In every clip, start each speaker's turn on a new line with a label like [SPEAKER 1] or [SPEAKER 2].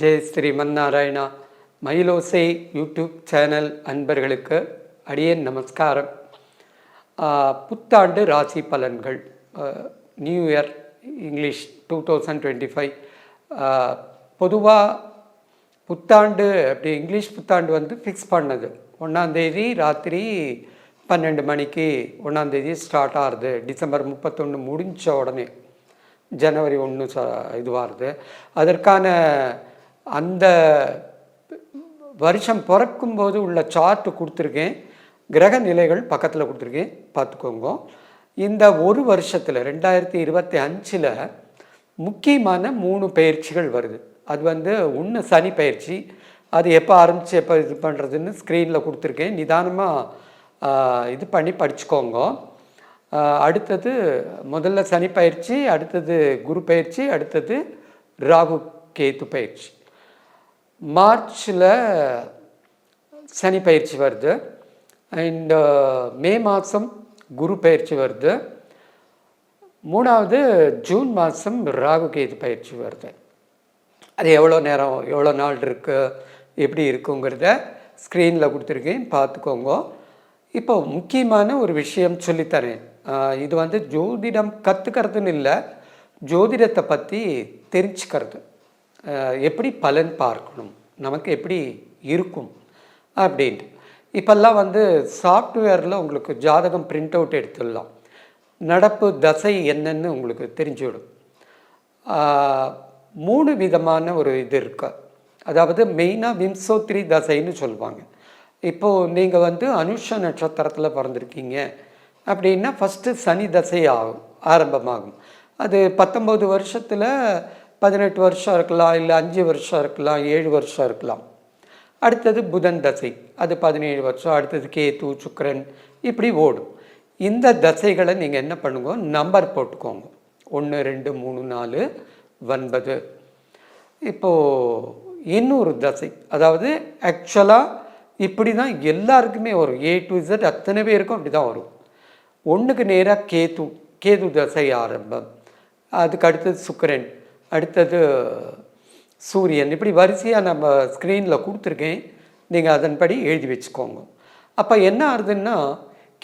[SPEAKER 1] Jai Srimannarayana. Mayilosai YouTube channel அன்பர்களுக்கு அடியேன் நமஸ்காரம். புத்தாண்டு ராசி பலன்கள். New year English two thousand twenty five. பொதுவாக புத்தாண்டு அப்படி இங்கிலீஷ் புத்தாண்டு வந்து ஃபிக்ஸ் பண்ணது. ஒன்றாந்தேதி ராத்திரி பன்னெண்டு மணிக்கு ஒன்றாந்தேதி ஸ்டார்ட் ஆகுது. டிசம்பர் முப்பத்தொன்று முடிஞ்ச உடனே ஜனவரி ஒன்று ச இதுவாகுது. அதற்கான அந்த வருஷம் பிறக்கும்போது உள்ள சார்ட் கொடுத்துருக்கேன். கிரக நிலைகள் பக்கத்தில் கொடுத்துருக்கேன். பார்த்துக்கோங்க. இந்த ஒரு வருஷத்தில் ரெண்டாயிரத்தி இருபத்தி அஞ்சில் முக்கியமான மூணு பயிற்சிகள் வருது. அது வந்து ஒன்று சனி பயிற்சி. அது எப்போ ஆரம்பித்து எப்போ இது பண்ணுறதுன்னு ஸ்க்ரீனில் கொடுத்துருக்கேன். நிதானமாக இது பண்ணி படிச்சுக்கோங்க. அடுத்தது முதல்ல சனி பயிற்சி அடுத்தது குரு பயிற்சி அடுத்தது ராகு கேத்து பயிற்சி. மார்ச்சில் சனி பயிற்சி வருது. அண்ட் மே மாதம் குரு பயிற்சி வருது. மூணாவது ஜூன் மாதம் ராகு கேது பயிற்சி வருது. அது எவ்வளோ நேரம் எவ்வளோ நாள் இருக்குது எப்படி இருக்குங்கிறத ஸ்க்ரீனில் கொடுத்துருக்கேன். பார்த்துக்கோங்க. இப்போ முக்கியமான ஒரு விஷயம் சொல்லித்தரேன். இது வந்து ஜோதிடம் கற்றுக்கிறதுன்னு இல்லை ஜோதிடத்தை பற்றி தெரிஞ்சுக்கிறது. எப்படி பலன் பார்க்கணும்? நமக்கு எப்படி இருக்கும்? அப்படின்ட்டு. இப்போல்லாம் வந்து சாஃப்ட்வேரில் உங்களுக்கு ஜாதகம் பிரிண்ட் அவுட் எடுத்துடலாம். நடப்பு தசை என்னன்னு உங்களுக்கு தெரிஞ்சுவிடும். மூணு விதமான ஒரு இது இருக்கு. அதாவது மெயினாக விம்சோத்ரி தசைன்னு சொல்லுவாங்க. இப்போது நீங்கள் வந்து அனுஷ நட்சத்திரத்தில் பிறந்திருக்கீங்க. அப்படின்னா ஃபஸ்ட்டு சனி தசை ஆகும் ஆரம்பமாகும். அது பத்தொம்பது வருஷத்தில் பதினெட்டு வருஷம் இருக்கலாம் இல்லை அஞ்சு வருஷம் இருக்கலாம் ஏழு வருஷம் இருக்கலாம். அடுத்தது புதன் தசை. அது பதினேழு வருஷம். அடுத்தது கேத்து சுக்கரன் இப்படி ஓடும். இந்த தசைகளை நீங்கள் என்ன பண்ணுங்க? நம்பர் போட்டுக்கோங்க. ஒன்று ரெண்டு மூணு நாலு ஒன்பது. இப்போது இன்னொரு தசை. அதாவது ஆக்சுவலாக இப்படி தான் எல்லாருக்குமே வரும். ஏ டு இசட் அத்தனை பேருக்கும் அப்படி தான் வரும். ஒன்றுக்கு நேராக கேது. கேது தசை ஆரம்பம். அதுக்கு அடுத்தது சுக்கரன். அடுத்தது சூரியன். இப்படி வரிசையாக நம்ம ஸ்க்ரீனில் கொடுத்துருக்கேன். நீங்கள் அதன்படி எழுதி வச்சுக்கோங்க. அப்போ என்ன ஆகுதுன்னா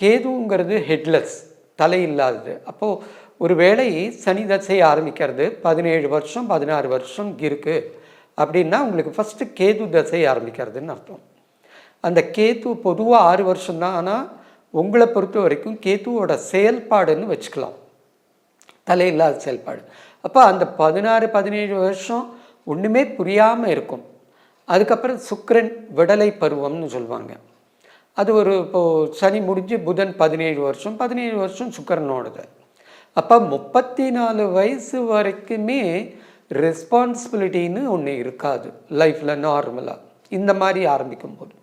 [SPEAKER 1] கேதுங்கிறது ஹெட்லெஸ் தலை இல்லாதது அப்போது ஒரு வேளை சனி தசை ஆரம்பிக்கிறது பதினேழு வருஷம் பதினாறு வருஷம் இருக்குது அப்படின்னா உங்களுக்கு ஃபஸ்ட்டு கேது தசை ஆரம்பிக்கிறதுன்னு அர்த்தம். அந்த கேத்து பொதுவாக ஆறு வருஷம்தான் ஆனால் உங்களை பொறுத்த வரைக்கும் கேத்துவோட செயல்பாடுன்னு வச்சுக்கலாம். தலையில்லாத செயல்பாடு. அப்போ அந்த பதினாறு பதினேழு வருஷம் ஒன்றுமே புரியாமல் இருக்கும். அதுக்கப்புறம் சுக்கரன் விடலை பருவம்னு சொல்லுவாங்க. அது ஒரு இப்போது சனி முடிஞ்சு புதன் பதினேழு வருஷம் பதினேழு வருஷம் சுக்கரனோடது. அப்போ முப்பத்தி நாலு வயசு வரைக்குமே ரெஸ்பான்சிபிலிட்டின்னு ஒன்று இருக்காது லைஃப்பில் நார்மலாக இந்த மாதிரி ஆரம்பிக்கும் போது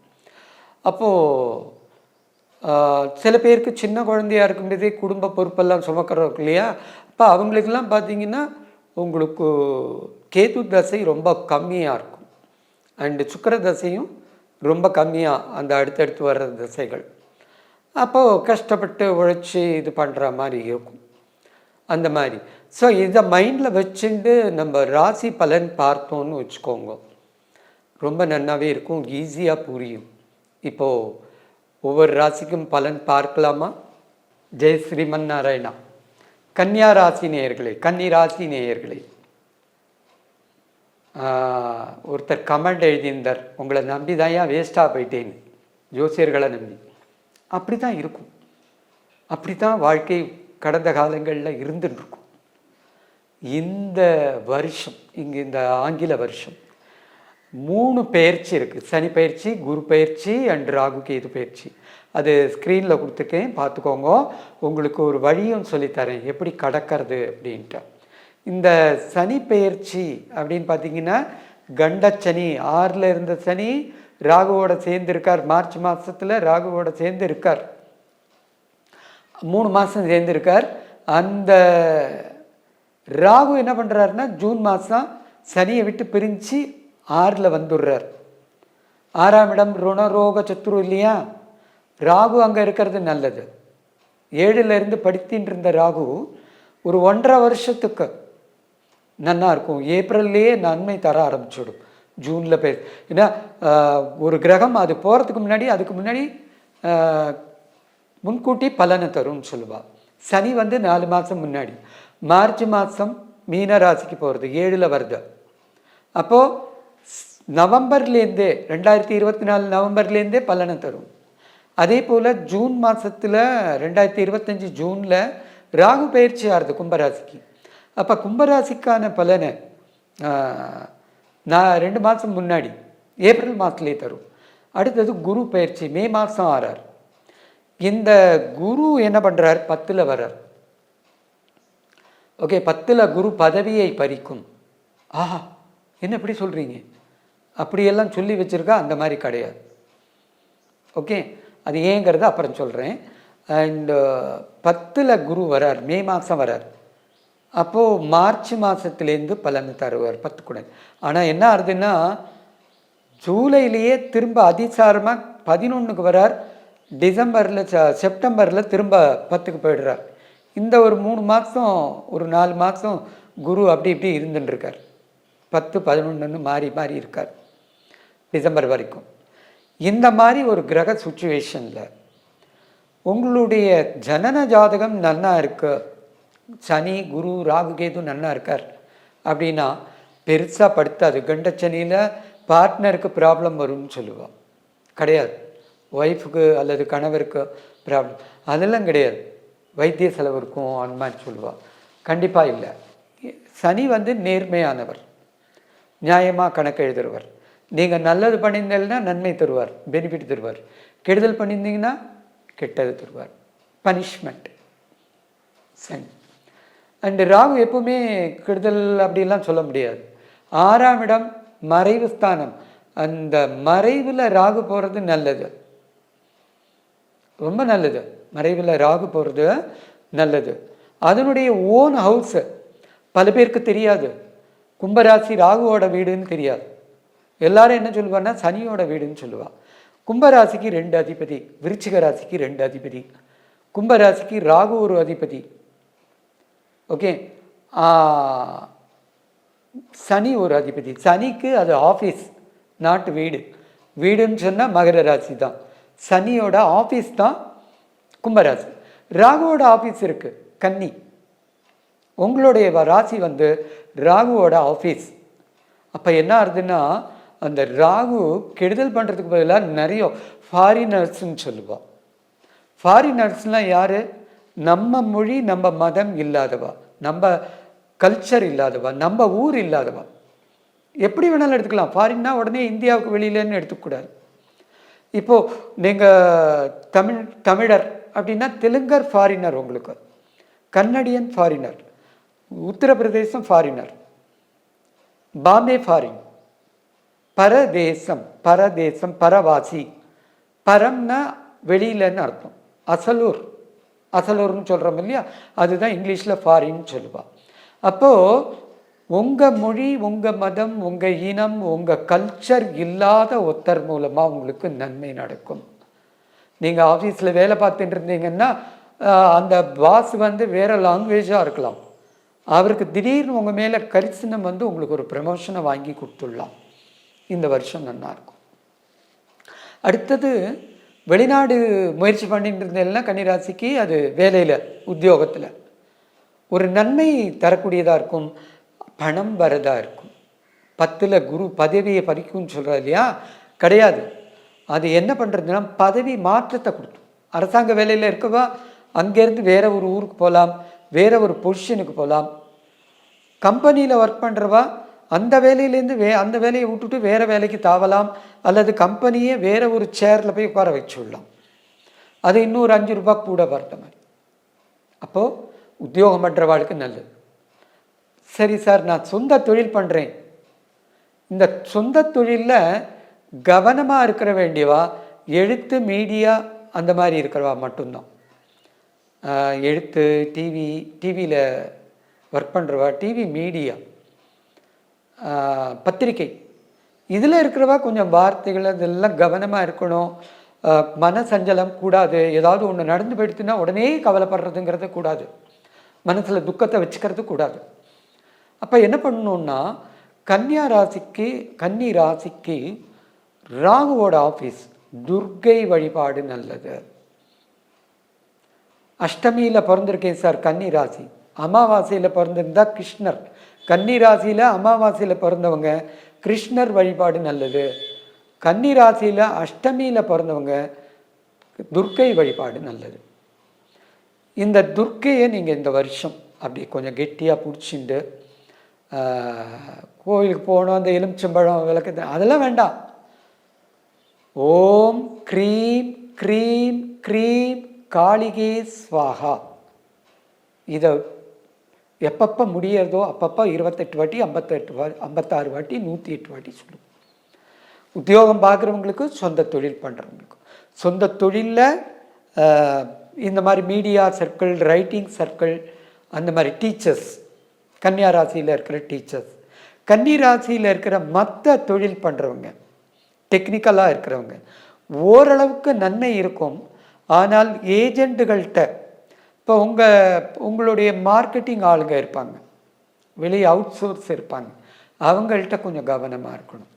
[SPEAKER 1] அப்போது சில பேருக்கு சின்ன குழந்தையா இருக்கும்போதே குடும்ப பொறுப்பெல்லாம் சுமக்கிறோம் இல்லையா? அப்போ அவங்களுக்கெல்லாம் பார்த்தீங்கன்னா உங்களுக்கு கேது தசை ரொம்ப கம்மியாக இருக்கும். அண்டு சுக்கிர தசையும் ரொம்ப கம்மியாக அந்த அடுத்தடுத்து வர்ற தசைகள். அப்போது கஷ்டப்பட்டு உழைச்சி இது பண்ணுற மாதிரி இருக்கும். அந்த மாதிரி. ஸோ இதை மைண்டில் வச்சுட்டு நம்ம ராசி பலன் பார்த்தோன்னு வச்சுக்கோங்க. ரொம்ப நன்னாவே இருக்கும். ஈஸியாக புரியும். இப்போது ஒவ்வொரு ராசிக்கும் பலன் பார்க்கலாமா? ஜெய் ஸ்ரீமன் நாராயணா. கன்னியா ராசி நேயர்களே கன்னி ராசி நேயர்களே. ஒருத்தர் கமெண்ட் எழுதியிருந்தார். உங்களை நம்பி தான் ஏன் வேஸ்ட்டாக போயிட்டேன்னு. ஜோசியர்களை நம்பி. அப்படி தான் இருக்கும். அப்படி தான் வாழ்க்கை கடந்த காலங்களில் இருந்துருக்கும். இருக்கும் இந்த வருஷம் இங்கே இந்த ஆங்கில வருஷம் மூணு பயிற்சி இருக்குது சனி பயிற்சி குரு பயிற்சி அண்ட் ராகு கேது பயிற்சி. அது ஸ்க்ரீனில் கொடுத்துருக்கேன். பார்த்துக்கோங்க. உங்களுக்கு ஒரு வழியும் சொல்லித்தரேன். எப்படி கடக்கிறது அப்படின்ட்டு. இந்த சனி பயிற்சி அப்படின்னு பார்த்தீங்கன்னா கண்டச்சனி ஆறில் இருந்த சனி ராகுவோட சேர்ந்து இருக்கார். மார்ச் மாதத்தில் ராகுவோட சேர்ந்து இருக்கார். மூணு மாதம் சேர்ந்துருக்கார் அந்த ராகு என்ன பண்ணுறாருன்னா ஜூன் மாதம் சனியை விட்டு பிரிஞ்சு ஆறில் வந்துடுறார். ஆறாம் இடம் ருணரோக சத்துரு இல்லையா? ராகு அங்கே இருக்கிறது நல்லது. ஏழுலேருந்து படித்தின்னு இருந்த ராகு ஒரு ஒன்றரை வருஷத்துக்கு நன்னா இருக்கும். ஏப்ரல்லையே நன்மை தர ஆரம்பிச்சிடும். ஜூனில் போய் ஏன்னா ஒரு கிரகம் அது போகிறதுக்கு முன்னாடி அதுக்கு முன்னாடி முன்கூட்டி பலனை தரும்னு சொல்லுவாள் சனி வந்து நாலு மாதம் முன்னாடி. மார்ச் மாதம் மீன ராசிக்கு போகிறது ஏழில் வருது. அப்போது நவம்பர்லேருந்தே ரெண்டாயிரத்தி இருபத்தி நாலு நவம்பர்லேருந்தே பலனை தரும். அதே போல் ஜூன் மாதத்தில் ரெண்டாயிரத்தி இருபத்தஞ்சி ஜூனில் ராகு பயிற்சி ஆறுது கும்பராசிக்கு. அப்போ கும்பராசிக்கான பலனை நான் ரெண்டு மாதம் முன்னாடி ஏப்ரல் மாதத்துலேயே தரும். அடுத்தது குரு பயிற்சி மே மாதம் ஆறார். இந்த குரு என்ன பண்ணுறார் பத்தில் வர்றார். ஓகே பத்தில் குரு பதவியை பறிக்கும். ஆஹா என்ன இப்படி சொல்கிறீங்க அப்படியெல்லாம் சொல்லி வச்சுருக்கா அந்த மாதிரி கிடையாது. ஓகே அது ஏங்கிறத அப்புறம் சொல்கிறேன் அண்டு பத்தில் குரு வரார் மே மாதம் வரார். அப்போது மார்ச் மாதத்துலேருந்து பலன் தருவார் பத்து கூட ஆனால் என்ன ஆகுதுன்னா ஜூலையிலேயே திரும்ப அதிசாரமாக பதினொன்றுக்கு வரார். டிசம்பரில் செப்டம்பரில் திரும்ப பத்துக்கு போயிடுறார். இந்த ஒரு மூணு மாதம் ஒரு நாலு மாதம் குரு அப்படி இப்படி இருந்துட்டுருக்கார். பத்து பதினொன்றுன்னு மாறி மாறி இருக்கார். டிசம்பர் வரைக்கும். இந்த மாதிரி ஒரு கிரக சுச்சுவேஷனில் உங்களுடைய ஜனன ஜாதகம் நல்லா இருக்கு. சனி குரு ராகு கேது நல்லா இருக்கார். அப்படின்னா பெருசாக படுத்தாது. கண்டச்சனியில் பார்ட்னருக்கு ப்ராப்ளம் வரும்னு சொல்லுவாள் கிடையாது. ஒய்ஃபுக்கு அல்லது கணவருக்கு ப்ராப்ளம் அதெல்லாம் கிடையாது. வைத்திய செலவு இருக்கும் அந்த மாதிரி சொல்லுவாள் கண்டிப்பாக இல்லை. சனி வந்து நேர்மையானவர். நியாயமாக கணக்கு எழுதுறவர். நீங்கள் நல்லது பண்ணியிருந்தீங்கன்னா நன்மை தருவார் பெனிஃபிட் தருவார். கெடுதல் பண்ணியிருந்தீங்கன்னா கெட்டது தருவார். பனிஷ்மெண்ட் சனி அண்டு ராகு எப்பவுமே கெடுதல் அப்படிலாம் சொல்ல முடியாது. ஆறாம் இடம் மறைவு ஸ்தானம். அந்த மறைவில் ராகு போகிறது நல்லது. ரொம்ப நல்லது. மறைவில் ராகு போகிறது நல்லது. அதனுடைய ஓன் ஹவுஸு பல பேருக்கு தெரியாது. கும்பராசி ராகுவோட வீடுன்னு தெரியாது. எல்லாரும் என்ன சொல்லுவான்னா சனியோட வீடுன்னு சொல்லுவா. கும்பராசிக்கு ரெண்டு அதிபதி விருச்சிக ராசிக்கு ரெண்டு அதிபதி கும்பராசிக்கு ராகு ஒரு அதிபதி. ஓகே? சனி ஒரு அதிபதி. சனிக்கு அது ஆஃபீஸ் நாட்டு வீடு. வீடுன்னு சொன்னால் மகர ராசி தான். சனியோட ஆஃபீஸ் தான் கும்பராசி. ராகுவோட ஆஃபீஸ் இருக்குது கன்னி. உங்களுடைய ராசி வந்து ராகுவோட ஆஃபீஸ். அப்போ என்ன ஆகுதுன்னா அந்த ராகு கெடுதல் பண்ணுறதுக்கு பதிலாக நிறைய ஃபாரினர்ஸ்ன்னு சொல்லுவா. ஃபாரினர்ஸ்லாம் யார்? நம்ம மொழி நம்ம மதம் இல்லாதவா? நம்ம கல்ச்சர் இல்லாதவா? நம்ம ஊர் இல்லாதவா? எப்படி வேணாலும் எடுத்துக்கலாம். ஃபாரின்னா உடனே இந்தியாவுக்கு வெளியிலன்னு எடுத்துக்கூடாது. இப்போது நீங்கள் தமிழ் தமிழர் அப்படின்னா தெலுங்கர் ஃபாரினர் உங்களுக்கு. Canadian foreigner Uttar Pradesh foreigner Bombay foreign பரதேசம் பரதேசம் பரவாசி. பரம்னா வெளியிலன்னு அர்த்தம். அசலூர். அசலூர்னு சொல்கிறோம் இல்லையா? அதுதான் இங்கிலீஷில் ஃபாரின்னு சொல்லுவாள் அப்போது உங்கள் மொழி உங்கள் மதம் உங்கள் இனம் உங்கள் கல்ச்சர் இல்லாத ஒத்தர் மூலமாக உங்களுக்கு நன்மை நடக்கும். நீங்கள் ஆஃபீஸில் வேலை பார்த்துட்டு இருந்தீங்கன்னா அந்த பாஸ் வந்து வேறு லாங்குவேஜாக இருக்கலாம். அவருக்கு திடீர்னு உங்கள் மேலே கரிசனம் வந்து உங்களுக்கு ஒரு ப்ரமோஷனை வாங்கி கொடுத்துடலாம். இந்த வருஷம் நல்லாயிருக்கும் அடுத்தது வெளிநாடு முயற்சி பண்ணிட்டு இருந்தேன்னா கன்னிராசிக்கு அது வேலையில் உத்தியோகத்தில். ஒரு நன்மை தரக்கூடியதாக இருக்கும். பணம் வரதாக இருக்கும். பத்தில் குரு பதவியை பறிக்கும்னு சொல்கிறா இல்லையா? கிடையாது. அது என்ன பண்ணுறதுன்னா பதவி மாற்றத்தை கொடுக்கும். அரசாங்க வேலையில் இருக்கவா? அங்கேருந்து வேற ஒரு ஊருக்கு போகலாம் வேற ஒரு பொசிஷனுக்கு போகலாம் கம்பெனியில் ஒர்க் பண்ணுறவா அந்த வேலையிலேருந்து வே அந்த வேலையை விட்டுட்டு வேறு வேலைக்கு தாவலாம் அல்லது கம்பெனியே வேறு ஒரு சேரில் போய் உட்கார வச்சுடலாம். அது இன்னும் ஒரு அஞ்சு ரூபா கூட வரட்ட மாதிரி. அப்போது உத்தியோகம் பண்ணுறவாளுக்கு நல்லது. சரி சார் நான் சொந்த தொழில் பண்ணுறேன் இந்த சொந்த தொழிலில் கவனமாக இருக்கிற வேண்டியவா? எழுத்து மீடியா அந்த மாதிரி இருக்கிறவா மட்டும்தான். எழுத்து டிவி டிவியில் ஒர்க் பண்ணுறவா டிவி மீடியா பத்திரிக்கை இதில் இருக்கிறவா கொஞ்சம் வார்த்தைகள் அதெல்லாம் கவனமாக இருக்கணும். மன சஞ்சலம் கூடாது. ஏதாவது ஒன்று நடந்து போயிடுத்துன்னா உடனே கவலைப்படுறதுங்கிறது கூடாது. மனசில் துக்கத்தை வச்சுக்கிறது கூடாது. அப்போ என்ன பண்ணணும்னா கன்னியா ராசிக்கு கன்னி ராசிக்கு ராகுவோட ஆஃபீஸ் துர்க்கை வழிபாடு நல்லது. அஷ்டமியில் பிறந்திருக்கேன் சார் கன்னி ராசி. அமாவாசையில் பிறந்திருந்தால் கிருஷ்ணர். கன்னி ராசியில் அமாவாசையில் பிறந்தவங்க கிருஷ்ணர் வழிபாடு நல்லது. கன்னி ராசியில் அஷ்டமியில் பிறந்தவங்க துர்க்கை வழிபாடு நல்லது. இந்த துர்க்கையை நீங்கள் இந்த வருஷம் அப்படி கொஞ்சம் கெட்டியாக பிடிச்சிண்டு கோயிலுக்கு போகணும் அந்த எலுமிச்சம்பழம் விளக்கு அதெல்லாம் வேண்டாம். ஓம் க்ரீம் க்ரீம் க்ரீம் காளிகே ஸ்வாகா. இதை எப்பப்போ முடியறதோ அப்பப்போ இருபத்தெட்டு வாட்டி ஐம்பத்தெட்டு வா ஐம்பத்தாறு வாட்டி நூற்றி எட்டு வாட்டி சொல்லுவோம். உத்தியோகம் பார்க்குறவங்களுக்கு சொந்த தொழில் பண்ணுறவங்களுக்கு சொந்த தொழிலில் இந்த மாதிரி மீடியா சர்க்கிள் ரைட்டிங் சர்க்கிள் அந்த மாதிரி டீச்சர்ஸ் கன்னியா ராசியில் இருக்கிற டீச்சர்ஸ் கன்னி ராசியில் இருக்கிற மற்ற தொழில் பண்ணுறவங்க டெக்னிக்கலாக இருக்கிறவங்க ஓரளவுக்கு நன்மை இருக்கும். ஆனால் ஏஜெண்ட்டுகள்கிட்ட இப்போ உங்கள் உங்களுடைய மார்க்கெட்டிங் ஆளுங்க இருப்பாங்க. வெளியே அவுட் சோர்ஸ் இருப்பாங்க. அவங்கள்ட்ட கொஞ்சம் கவனமாக இருக்கணும்.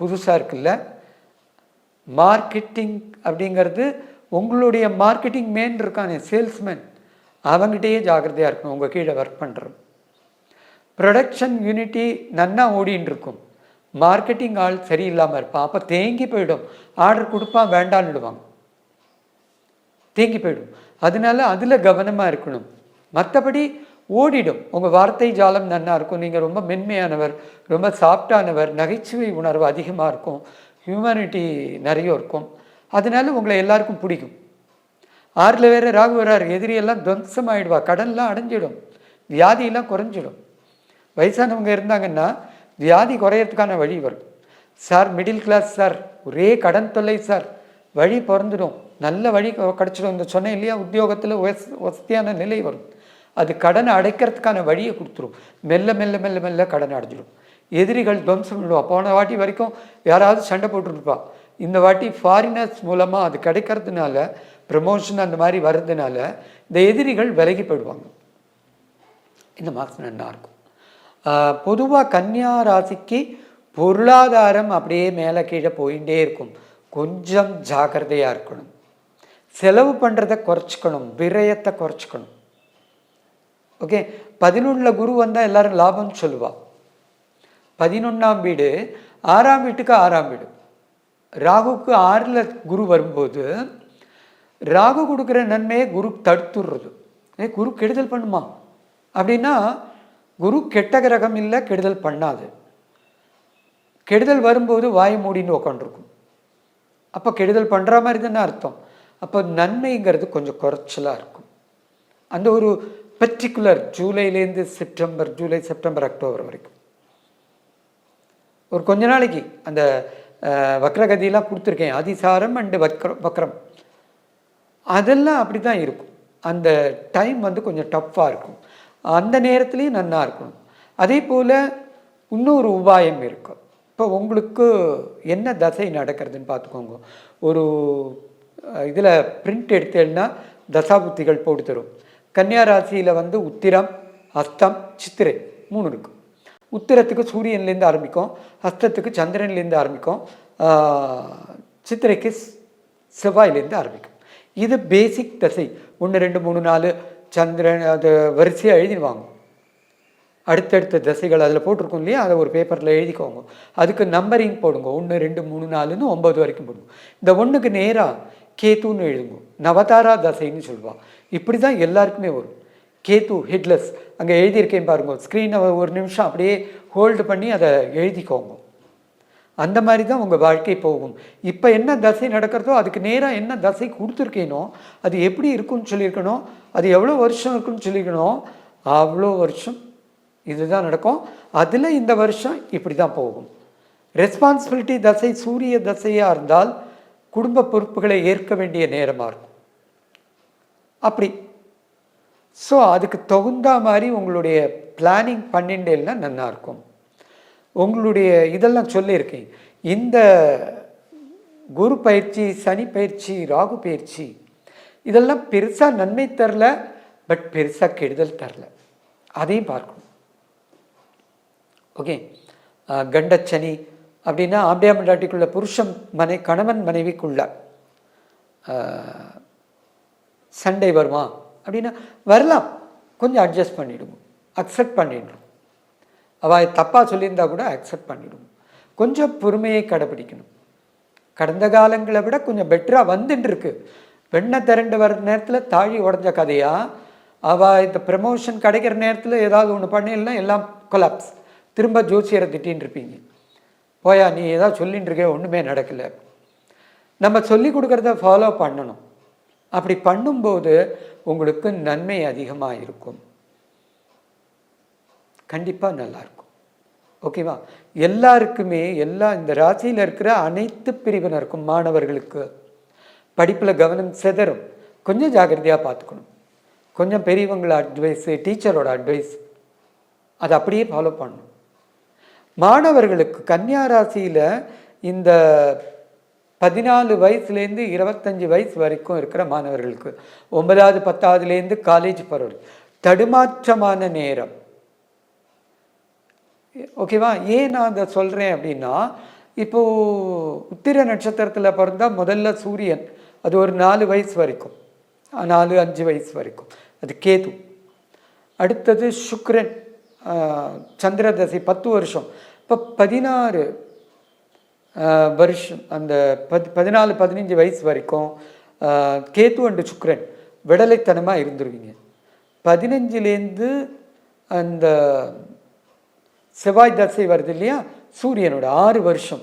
[SPEAKER 1] புதுசாக இருக்குல்ல? மார்க்கெட்டிங் அப்படிங்கிறது உங்களுடைய மார்க்கெட்டிங் மேன் இருக்கானே சேல்ஸ்மேன் அவங்ககிட்டயே ஜாக்கிரதையாக இருக்கணும் உங்கள் கீழே ஒர்க் பண்ணுறோம் ப்ரொடக்ஷன் யூனிட்டி நன்னா ஓடின்னு இருக்கும். மார்க்கெட்டிங் ஆள் சரியில்லாமல் இருப்பான். அப்போ தேங்கி போயிடும். ஆர்டர் கொடுப்பான் வேண்டான்னுடுவாங்க தேங்கி போயிடும். அதனால அதில் கவனமாக இருக்கணும். மற்றபடி ஓடிடும். உங்கள் வார்த்தை ஜாலம் நன்னா இருக்கும். நீங்கள் ரொம்ப மென்மையானவர் ரொம்ப சாஃப்டானவர் நகைச்சுவை உணர்வு அதிகமாக இருக்கும். ஹியூமனிட்டி நிறைய இருக்கும். அதனால உங்களை எல்லாருக்கும் பிடிக்கும். ஆறில் வேறு ராகு வராரு. எதிரியெல்லாம் துவம்சமாயிடுவா. கடன்லாம் அடைஞ்சிடும். வியாதியெல்லாம் குறைஞ்சிடும். வயசானவங்க இருந்தாங்கன்னா வியாதி குறையறதுக்கான வழி வரும். சார் மிடில் கிளாஸ் சார் ஒரே கடன் தொல்லை சார். வழி பிறந்துடும். நல்ல வழி கிடச்சிடும். இந்த சொன்னேன் இல்லையா? உத்தியோகத்தில் வச வசதியான நிலை வரும். அது கடனை அடைக்கிறதுக்கான வழியை கொடுத்துரும். மெல்ல மெல்ல மெல்ல மெல்ல கடனை அடைஞ்சிடும். எதிரிகள் துவம்சம் விடுவா போன வாட்டி வரைக்கும் யாராவது சண்டை போட்டுருப்பா. இந்த வாட்டி ஃபாரினர்ஸ் மூலமாக அது கிடைக்கிறதுனால ப்ரமோஷன் அந்த மாதிரி வர்றதுனால இந்த எதிரிகள் விலகி போயிடுவாங்க. இந்த மாதம் நல்லா இருக்கும். பொதுவாக கன்னியா ராசிக்கு பொருளாதாரம் அப்படியே மேலே கீழே போயிட்டே இருக்கும். கொஞ்சம் ஜாக்கிரதையாக இருக்கணும். செலவு பண்ணுறத குறைச்சிக்கணும் விரயத்தை குறைச்சிக்கணும். ஓகே பதினொன்றில் குரு வந்தால் எல்லாரும் லாபம்னு சொல்லுவா. பதினொன்றாம் வீடு ஆறாம் வீட்டுக்கு ஆறாம் வீடு. ராகுக்கு ஆறில் குரு வரும்போது ராகு கொடுக்குற நன்மையை குரு தடுத்துடுறது. ஏ குரு கெடுதல் பண்ணுமா? அப்படின்னா குரு கெட்ட கிரகம் இல்லை கெடுதல் பண்ணாது. கெடுதல் வரும்போது வாய் மூடின்னு உக்காண்டிருக்கும் அப்போ கெடுதல் பண்ணுற மாதிரி தானே அர்த்தம். அப்போ நன்மைங்கிறது கொஞ்சம் குறைச்சலாக இருக்கும். அந்த ஒரு பர்டிகுலர் ஜூலைலேருந்து செப்டம்பர் ஜூலை செப்டம்பர் அக்டோபர் வரைக்கும். ஒரு கொஞ்ச நாளைக்கு அந்த வக்ரகதியெலாம் கொடுத்துருக்கேன். அதிசாரம் அண்டு வக்ரம் வக்ரம். அதெல்லாம் அப்படி தான் இருக்கும். அந்த டைம் வந்து கொஞ்சம் டஃப்பாக இருக்கும். அந்த நேரத்துலேயும் நன்னா இருக்கணும். அதே போல் இன்னொரு உபாயம் இருக்கும். இப்போ உங்களுக்கு என்ன தசை நடக்கிறதுன்னு பார்த்துக்கோங்க. ஒரு இதில் பிரிண்ட் எடுத்தேன்னா தசாபுத்திகள் போட்டு தரும். கன்னியா ராசியில் வந்து உத்திரம் அஸ்தம் சித்திரை மூணு இருக்கும் உத்திரத்துக்கு சூரியன்லேருந்து ஆரம்பிக்கும் அஸ்தத்துக்கு சந்திரன்லேருந்து ஆரம்பிக்கும் சித்திரைக்கு செவ்வாயிலேருந்து ஆரம்பிக்கும். இது பேசிக் தசை. ஒன்று ரெண்டு மூணு நாலு சந்திரன் அது வரிசையாக எழுதிடுவாங்க. அடுத்தடுத்த தசைகள் அதில் போட்டிருக்கோம் இல்லையா? அதை ஒரு பேப்பரில் எழுதிக்கோங்க. அதுக்கு நம்பரிங் போடுங்க. ஒன்று ரெண்டு மூணு நாலுன்னு ஒம்பது வரைக்கும் போடுங்க. இந்த ஒன்றுக்கு நேராக கேத்துன்னு எழுதுங்க நவதாரா தசைன்னு சொல்லுவாள் இப்படி தான் எல்லாருக்குமே வரும். கேத்து ஹெட்லெஸ் அங்கே எழுதியிருக்கேன் பாருங்க. ஸ்க்ரீனை ஒரு நிமிஷம் அப்படியே ஹோல்டு பண்ணி அதை எழுதிக்கோங்க. அந்த மாதிரி தான் உங்கள் வாழ்க்கை போகும். இப்போ என்ன தசை நடக்கிறதோ அதுக்கு நேராக என்ன தசை கொடுத்துருக்கேனோ அது எப்படி இருக்குன்னு சொல்லியிருக்கணும் அது எவ்வளோ வருஷம் இருக்குன்னு சொல்லியிருக்கணும் அவ்வளோ வருஷம் இதுதான் நடக்கும். அதில் இந்த வருஷம் இப்படி தான் போகும். ரெஸ்பான்சிபிலிட்டி தசை சூரிய தசையாக இருந்தால் குடும்ப பொறுப்புகளை ஏற்க வேண்டிய நேரமாக இருக்கும். அப்படி. ஸோ அதுக்கு தகுந்த மாதிரி உங்களுடைய பிளானிங் பண்ணிண்டேன்னா நல்லாயிருக்கும் உங்களுடைய இதெல்லாம் சொல்லியிருக்கேன். இந்த குரு பயிற்சி சனி பயிற்சி ராகு பயிற்சி இதெல்லாம் பெருசாக நன்மை தரல பட் பெருசாக கெடுதல் தரல. அதையும் பார்க்கணும். ஓகே கண்டச்சனி அப்படின்னா ஆம்பியா மண்டாட்டிக்குள்ள புருஷன் மனை கணவன் மனைவிக்குள்ள சண்டை வருமா? அப்படின்னா வரலாம். கொஞ்சம் அட்ஜஸ்ட் பண்ணிவிடுவோம் அக்செப்ட் பண்ணிடுவோம் அவள் தப்பாக சொல்லியிருந்தா கூட அக்செப்ட் பண்ணிவிடுவோம் கொஞ்சம் பொறுமையை கடைபிடிக்கணும். கடந்த காலங்களை விட கொஞ்சம் பெட்டராக வந்துட்டு இருக்கு திரண்டு வர்ற நேரத்தில் தாழி உடஞ்ச கதையாக அவள் இந்த ப்ரமோஷன் கிடைக்கிற நேரத்தில் ஏதாவது ஒன்று பண்ணிடல எல்லாம் கொலாப்ஸ் திரும்ப ஜோசியரை திட்டின்னு இருப்பீங்க. போயா நீ ஏதாவது சொல்லிகிட்டு இருக்கே ஒன்றுமே நடக்கலை. நம்ம சொல்லி கொடுக்குறத ஃபாலோ பண்ணணும். அப்படி பண்ணும்போது உங்களுக்கு நன்மை அதிகமாக இருக்கும். கண்டிப்பாக நல்லாயிருக்கும் ஓகேவா எல்லாருக்குமே எல்லா இந்த ராசியில் இருக்கிற அனைத்து பிரிவினருக்கும் மாணவர்களுக்கு படிப்பில் கவனம் சிதறும். கொஞ்சம் ஜாக்கிரதையாக பார்த்துக்கணும். கொஞ்சம் பெரியவங்கள அட்வைஸு டீச்சரோட அட்வைஸ் அதை அப்படியே ஃபாலோ பண்ணணும். மாணவர்களுக்கு கன்னியா ராசியில் இந்த பதினாலு வயசுலேருந்து இருபத்தஞ்சி வயசு வரைக்கும் இருக்கிற மாணவர்களுக்கு ஒன்பதாவது பத்தாவதுலேருந்து காலேஜ் பருவம் தடுமாற்றமான நேரம். ஓகேவா ஏன் நான் அதை சொல்கிறேன் அப்படின்னா இப்போது உத்திர நட்சத்திரத்தில் பிறந்தால் முதல்ல சூரியன் அது ஒரு நாலு வயசு வரைக்கும். நாலு அஞ்சு வயசு வரைக்கும். அது கேது. அடுத்தது சுக்ரன் சந்திர தசை பத்து வருஷம். இப்போ பதினாறு வருஷம் அந்த பத் பதினாலு பதினஞ்சு வயசு வரைக்கும் கேத்து அண்டு சுக்ரன் விடலைத்தனமாக இருந்துருவீங்க. பதினஞ்சுலேருந்து அந்த செவ்வாய் தசை வருது இல்லையா? சூரியனோட ஆறு வருஷம்.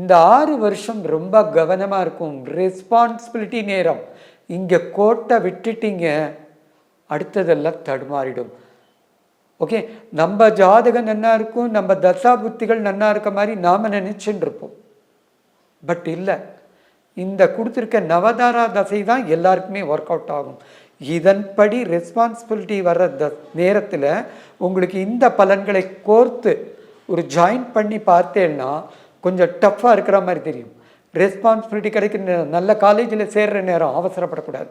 [SPEAKER 1] இந்த ஆறு வருஷம் ரொம்ப கவனமாக இருக்கும். ரெஸ்பான்சிபிலிட்டி நேரம். இங்கே கோட்டை விட்டுட்டீங்க அடுத்ததெல்லாம் தடுமாறிடும். ஓகே நம்ம ஜாதகம் நல்லா இருக்கும் நம்ம தசா புத்திகள் நல்லா இருக்க மாதிரி நாம் நினச்சின்னு இருப்போம் பட் இல்லை. இந்த கொடுத்துருக்க நவதாரா தசை தான் எல்லாருக்குமே ஒர்க் அவுட் ஆகும். இதன்படி ரெஸ்பான்சிபிலிட்டி வர்ற த நேரத்தில் உங்களுக்கு இந்த பலன்களை கோர்த்து ஒரு ஜாயின் பண்ணி பார்த்தேன்னா கொஞ்சம் டஃப்பாக இருக்கிற மாதிரி தெரியும். ரெஸ்பான்சிபிலிட்டி கிடைக்கிற நேரம் நல்ல காலேஜில் சேர்கிற நேரம் அவசரப்படக்கூடாது.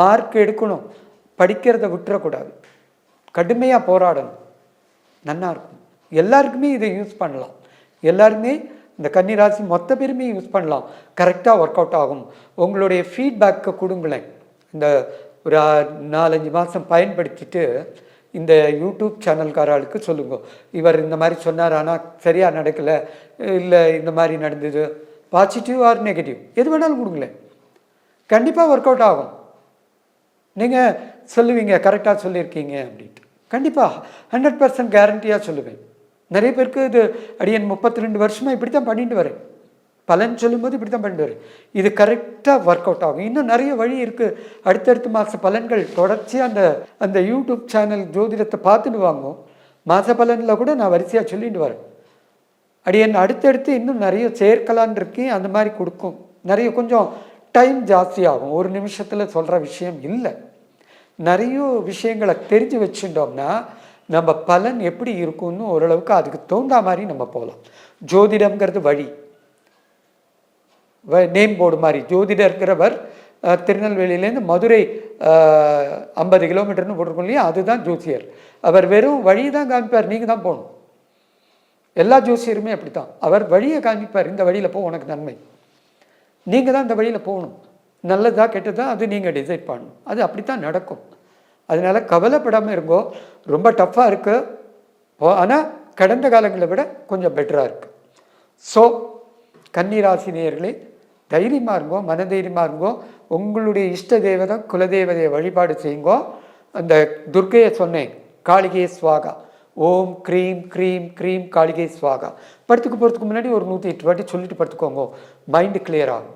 [SPEAKER 1] மார்க் எடுக்கணும். படிக்கிறத விட்டுறக்கூடாது. கடுமையாக போராடணும். நல்லா இருக்கும். எல்லாருக்குமே இதை யூஸ் பண்ணலாம். எல்லாருமே இந்த கன்னிராசி மொத்த பேருமே யூஸ் பண்ணலாம். கரெக்டாக ஒர்க் அவுட் ஆகும். உங்களுடைய ஃபீட்பேக்கை கொடுங்களேன். இந்த ஒரு நாலஞ்சு மாதம் பயன்படுத்திட்டு இந்த யூடியூப் சேனல்காராளுக்கு சொல்லுங்க. இவர் இந்த மாதிரி சொன்னார் ஆனால் சரியாக நடக்கலை இல்லை இந்த மாதிரி நடந்தது. பாசிட்டிவ் ஆர் நெகட்டிவ் எது வேணாலும் கொடுங்களேன். கண்டிப்பாக ஒர்க் அவுட் ஆகும். நீங்கள் சொல்லுவீங்க கரெக்டாக சொல்லியிருக்கீங்க அப்படின்ட்டு. கண்டிப்பாக ஹண்ட்ரட் பர்சன்ட் கேரண்டியாக சொல்லுவேன். நிறைய பேருக்கு இது அடியன் முப்பத்தி ரெண்டு வருஷமாக இப்படி தான் பண்ணிட்டு வரேன். பலன் சொல்லும்போது இப்படி தான் பண்ணிட்டு வரேன். இது கரெக்டாக ஒர்க் அவுட் ஆகும். இன்னும் நிறைய வழி இருக்குது அடுத்தடுத்த மாத பலன்கள் தொடர்ச்சியாக அந்த அந்த யூடியூப் சேனல் ஜோதிடத்தை பார்த்துட்டு வாங்குவோம் மாத பலனில் கூட நான் வரிசையாக சொல்லிட்டு வரேன். அடியன் அடுத்தடுத்து இன்னும் நிறைய சேர்க்கலான் இருக்கேன். அந்த மாதிரி கொடுக்கும். நிறைய கொஞ்சம் டைம் ஜாஸ்தியாகும். ஒரு நிமிஷத்தில் சொல்கிற விஷயம் இல்லை. நிறைய விஷயங்களை தெரிஞ்சு வச்சுட்டோம்னா நம்ம பலன் எப்படி இருக்கும்னு ஓரளவுக்கு அதுக்கு தகுந்த மாதிரி நம்ம போகலாம். ஜோதிடம்ங்கிறது வழி. நேம் போர்டு மாதிரி. ஜோதிடர்ங்கிறவர் திருநெல்வேலியிலேருந்து மதுரை ஐம்பது கிலோமீட்டர்னு போட்டிருக்கோம் இல்லையா? அதுதான் ஜோசியர். அவர் வெறும் வழி தான் காமிப்பார். நீங்கள் தான் போகணும். எல்லா ஜோசியருமே அப்படித்தான். அவர் வழியை காமிப்பார். இந்த வழியில் போ உனக்கு நன்மை. நீங்கள் தான் இந்த வழியில் போகணும். நல்லதா கெட்டதா அது நீங்கள் டிசைட் பண்ணணும். அது அப்படி தான் நடக்கும். அதனால கவலைப்படாமல் இருங்கோ. ரொம்ப டஃப்பாக இருக்குது ஆனால் கடந்த காலங்களை விட கொஞ்சம் பெட்டராக இருக்குது ஸோ கன்னிராசினியர்களே தைரியமாக இருங்கோ மனதைரியமாக இருங்கோ. உங்களுடைய இஷ்ட தேவதை குலதேவதையை வழிபாடு செய்யுங்கோ. அந்த துர்க்கையை சொன்னேன் காளிகை ஸ்வாகா ஓம் க்ரீம் க்ரீம் க்ரீம் காளிகை ஸ்வாகா படுத்துக்கு போகிறதுக்கு முன்னாடி ஒரு நூற்றி எட்டு வாட்டி சொல்லிட்டு படுத்துக்கோங்க. மைண்டு கிளியர் ஆகும்.